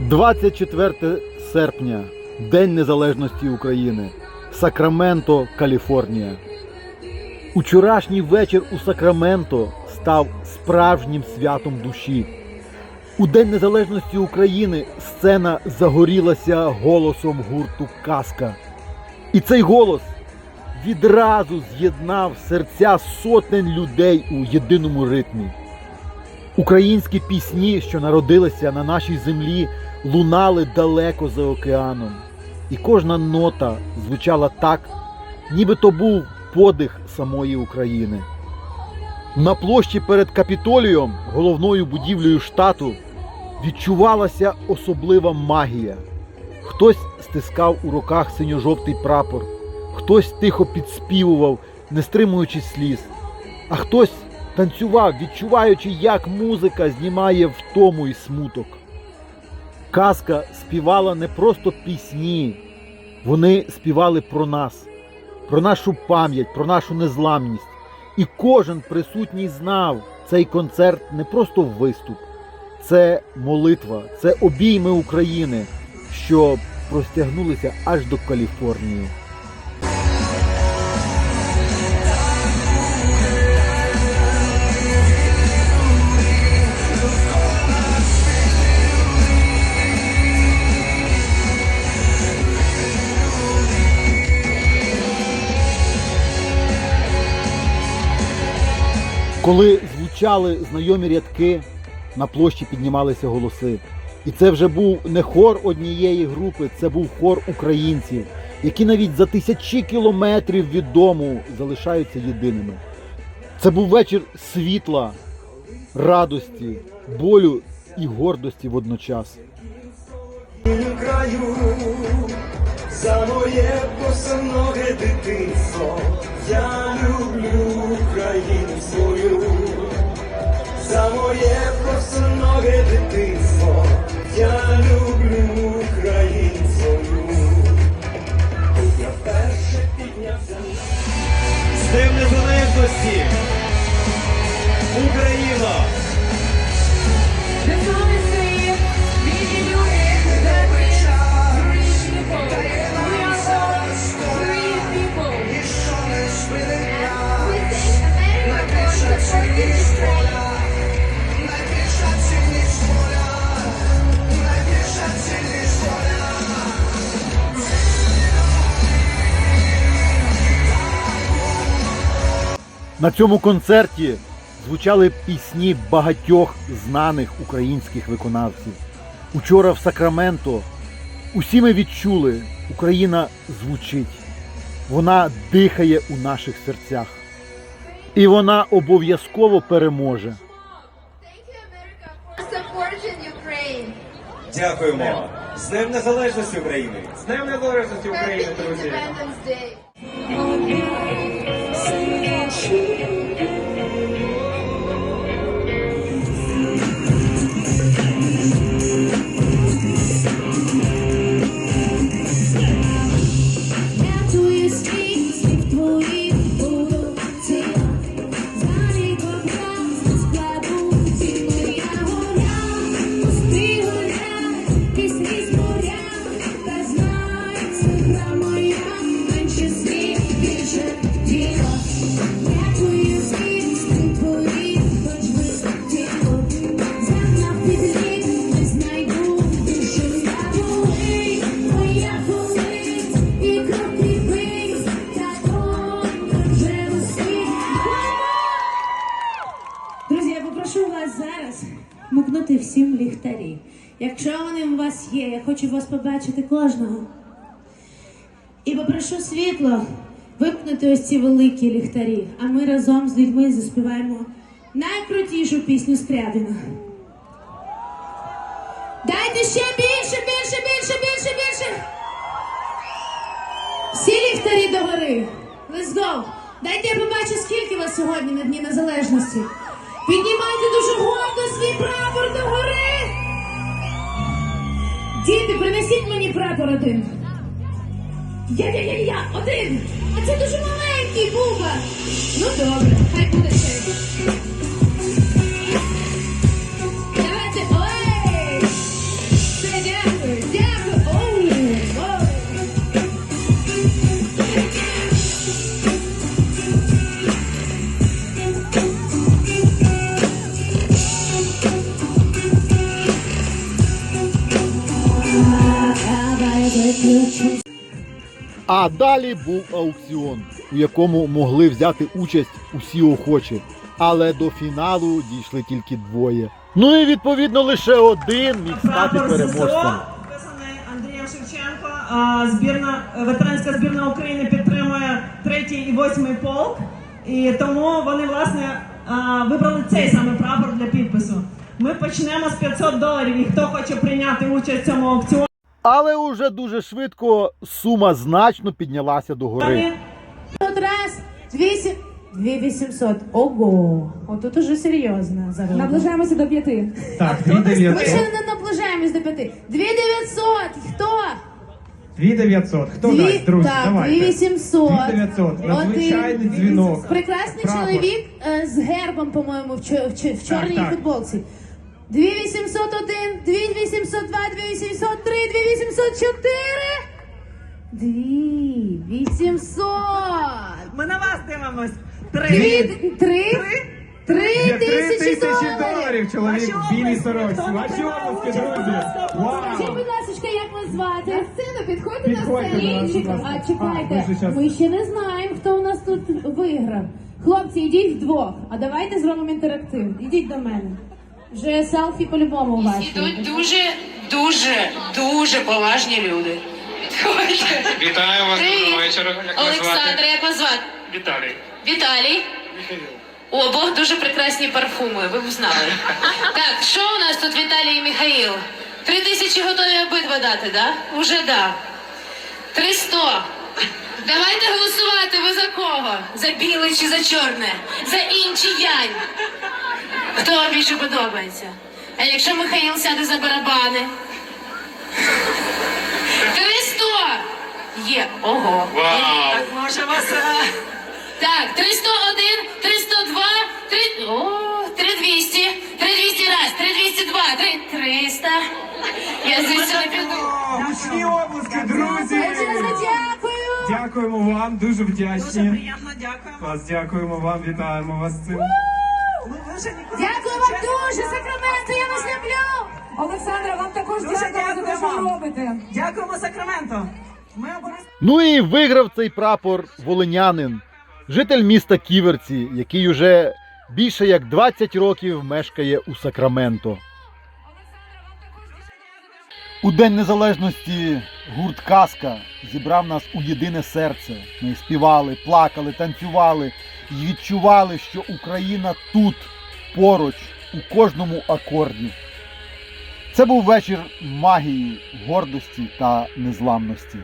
24 серпня, День Незалежності України, Сакраменто, Каліфорнія. Учорашній вечір у Сакраменто став справжнім святом душі. У День Незалежності України сцена загорілася голосом гурту Казка. І цей голос відразу з'єднав серця сотень людей у єдиному ритмі. Українські пісні, що народилися на нашій землі, лунали далеко за океаном. І кожна нота звучала так, ніби то був подих самої України. На площі перед Капітолієм, головною будівлею штату, відчувалася особлива магія. Хтось стискав у руках синьо-жовтий прапор, хтось тихо підспівував, не стримуючи сліз, а хтось танцював, відчуваючи, як музика знімає втому і смуток. Казка співала не просто пісні, вони співали про нас, про нашу пам'ять, про нашу незламність. І кожен присутній знав, цей концерт не просто виступ, це молитва, це обійми України, що простягнулися аж до Каліфорнії. Коли звучали знайомі рядки, на площі піднімалися голоси. І це вже був не хор однієї групи, це був хор українців, які навіть за тисячі кілометрів від дому залишаються єдиними. Це був вечір світла, радості, болю і гордості водночас. краю за моє босоноге дитинство. Я люблю Україну свою, босоноге дитинство. На цьому концерті звучали пісні багатьох знаних українських виконавців. Учора в Сакраменто усі ми відчули, Україна звучить, вона дихає у наших серцях. І вона обов'язково переможе. Дякуємо! З Днем Незалежності України! З Днем Незалежності України, друзі! Попрошу вас зараз мукнути всім ліхтарі. Якщо вони у вас є, я хочу вас побачити кожного. І попрошу світло вимкнути ось ці великі ліхтарі, а ми разом з людьми заспіваємо найкрутішу пісню Скрябіна. Дайте ще більше, більше, більше, більше, більше. Всі ліхтарі догори. Let's go. Дайте я побачу, скільки вас сьогодні на Дні Незалежності. Піднімайте дуже гордо свій прапор до гори. Діти, принесіть мені прапор один. Я, я, я, я, один. А це дуже маленький буба. Ну добре, хай буде цей. А далі був аукціон, у якому могли взяти участь усі охочі. Але до фіналу дійшли тільки двоє. Ну і відповідно лише один міг стати переможцем. Андрієм Шевченко. А, Збірна ветеранська збірна України підтримує третій і восьмий полк, і тому вони власне вибрали цей саме прапор для підпису. Ми почнемо з 500 доларів. І хто хоче прийняти участь в цьому аукціоні? Але уже дуже швидко сума значно піднялася до гори. От раз, вісім, дві вісімсот. Ого, отут уже серйозно зараз. Наближаємося до п'яти. Так, 2900. Ми ще не наближаємось до п'яти. Дві дев'ятсот. Хто? 2900. Хто Дві- дасть, друзі? так, Давайте. дві вісімсот. 2900. Надзвичайний Один. дзвінок. Прекрасний Прапор. чоловік е, з гербом, по-моєму, в, чо- в, чо- в чорній так. футболці. 2801, 2802, 2803, 2804. 2800. Ми на вас дивимось. Дві, Три. три, три Є тисячі 3000 доларів. доларів, чоловік в білій сорочці. Ваші обласки, друзі. Скажіть, Вау! будь ласка, як вас звати? На сцену, підходьте на Підходьте сцену. будь ласка. чекайте, А, ви ж щас- ми ще не знаємо, хто у нас тут виграв. Хлопці, йдіть вдвох, а давайте зробимо інтерактив. Ідіть до мене. Вже селфі по-любому у вас. Ідуть дуже, дуже, дуже поважні люди. Вітаю вас, доброго вечора. Як вас Олександр, звати? як вас звати? Віталій. Віталій. У обох дуже прекрасні парфуми, ви б знали. Так, що у нас тут Віталій і Михаїл? Три тисячі готові обидва дати, да? Уже да. Триста. Давайте голосувати, ви за кого? За біле чи за чорне? За інші янь. Хто вам більше подобається? А якщо Михаїл сяде за барабани? Триста! Є, ого. Вау! Так може вас. е, Так, 301, 302, 3... О, 3200, 3200 раз, 3202, 3... 300. Я звідси не піду. Гучні обласки, друзі! Дякую! Дякуємо вам, дуже Дуже вдячні. приємно, дякуємо. Вас дякуємо вам, вітаємо вас з цим. Вже Дякую вам дуже, Сакраменто, я вас люблю! Олександра, вам також Дуже дякую за те, що ви робите. Дякуємо, Сакраменто. Ми обов'язково. Ну і виграв цей прапор волинянин, житель міста Ківерці, який уже більше як 20 років мешкає у Сакраменто. У День Незалежності гурт Казка зібрав нас у єдине серце. Ми співали, плакали, танцювали і відчували, що Україна тут, поруч, у кожному акорді. Це був вечір магії, гордості та незламності.